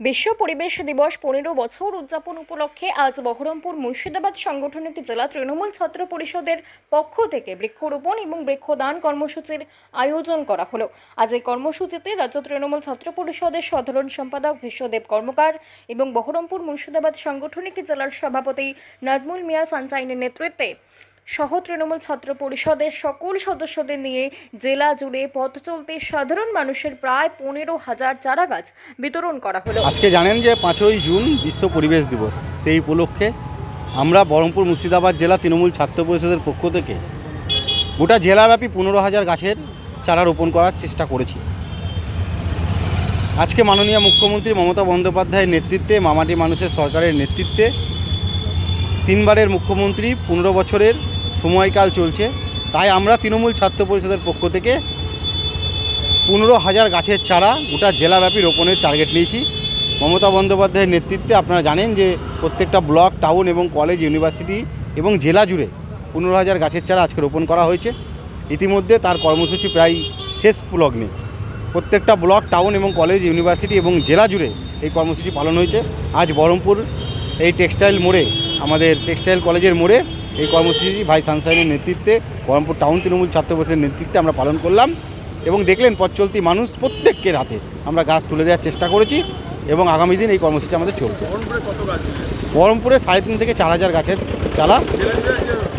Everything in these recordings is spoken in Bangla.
বিশ্ব পরিবেশ দিবস পনেরো বছর উদযাপন উপলক্ষে আজ বহরমপুর মুর্শিদাবাদ সাংগঠনিক জেলা তৃণমূল ছাত্র পরিষদের পক্ষ থেকে বৃক্ষরোপণ এবং বৃক্ষদান কর্মসূচির আয়োজন করা হলো। আজ এই কর্মসূচিতে রাজ্য তৃণমূল ছাত্র পরিষদের সাধারণ সম্পাদক বিশ্বদেব কর্মকার এবং বহরমপুর মুর্শিদাবাদ সাংগঠনিক জেলার সভাপতি নাজমুল মিয়া সানসাইনের নেতৃত্বে সহ তৃণমূল ছাত্র পরিষদের সকল সদস্যদের নিয়ে জেলা জুড়ে পথ চলতে সাধারণ মানুষের প্রায় পনেরো হাজার চারা গাছ বিতরণ করা হলো। আজকে জানেন যে পাঁচই জুন বিশ্ব পরিবেশ দিবস। সেই উপলক্ষে আমরা বহরমপুর মুর্শিদাবাদ জেলা তৃণমূল ছাত্র পরিষদের পক্ষ থেকে গোটা জেলাব্যাপী পনেরো হাজার গাছের চারা রোপণ করার চেষ্টা করেছি। আজকে মাননীয় মুখ্যমন্ত্রী মমতা বন্দ্যোপাধ্যায়ের নেতৃত্বে, মামাটি মানুষের সরকারের নেতৃত্বে তিনবারের মুখ্যমন্ত্রী, পনেরো বছরের সময়কাল চলছে, তাই আমরা তৃণমূল ছাত্র পরিষদের পক্ষ থেকে পনেরো হাজার গাছের চারা গোটা জেলাব্যাপী রোপণের টার্গেট নিয়েছি। মমতা বন্দ্যোপাধ্যায়ের নেতৃত্বে আপনারা জানেন যে প্রত্যেকটা ব্লক টাউন এবং কলেজ ইউনিভার্সিটি এবং জেলা জুড়ে পনেরো হাজার গাছের চারা আজকে রোপণ করা হয়েছে। ইতিমধ্যে তার কর্মসূচি প্রায় শেষ লগ্নে। প্রত্যেকটা ব্লক টাউন এবং কলেজ ইউনিভার্সিটি এবং জেলা জুড়ে এই কর্মসূচি পালন হয়েছে। আজ বহরমপুর এই টেক্সটাইল মোড়ে, আমাদের টেক্সটাইল কলেজের মোড়ে এই কর্মসূচি ভাই সানসাইনের নেতৃত্বে বহরমপুর টাউন তৃণমূল ছাত্র পরিষদের নেতৃত্বে আমরা পালন করলাম এবং দেখলেন পথ চলতি মানুষ প্রত্যেকের হাতে। আমরা গাছ তুলে দেওয়ার চেষ্টা করেছি এবং আগামী দিন এই কর্মসূচি আমাদের চলবে। বহরমপুরে সাড়ে তিন থেকে চার হাজার গাছের চারা,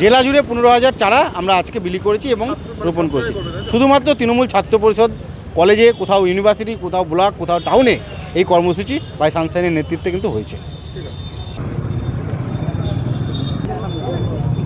জেলা জুড়ে পনেরো হাজার চারা আমরা আজকে বিলি করেছি এবং রোপণ করেছি। শুধুমাত্র তৃণমূল ছাত্র পরিষদ কলেজে, কোথাও ইউনিভার্সিটি, কোথাও ব্লক, কোথাও টাউনে এই কর্মসূচি বাই সানসাইনের নেতৃত্বে কিন্তু হয়েছে।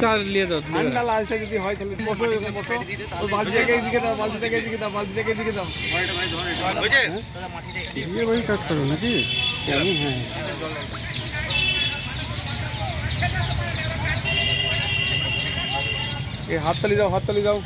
চা নিয়ে যাও ঠান্ডা যাও। যদি হয় তাহলে বসো এরকম বসো। ওই বালতি থেকে এদিকে দাও বালতি থেকে এদিকে দাও বালতি থেকে এদিকে দাও। দিয়ে ওই কাজ করো নাকি? আমি হ্যাঁ। এই হাততালি দাও হাততালি দাও।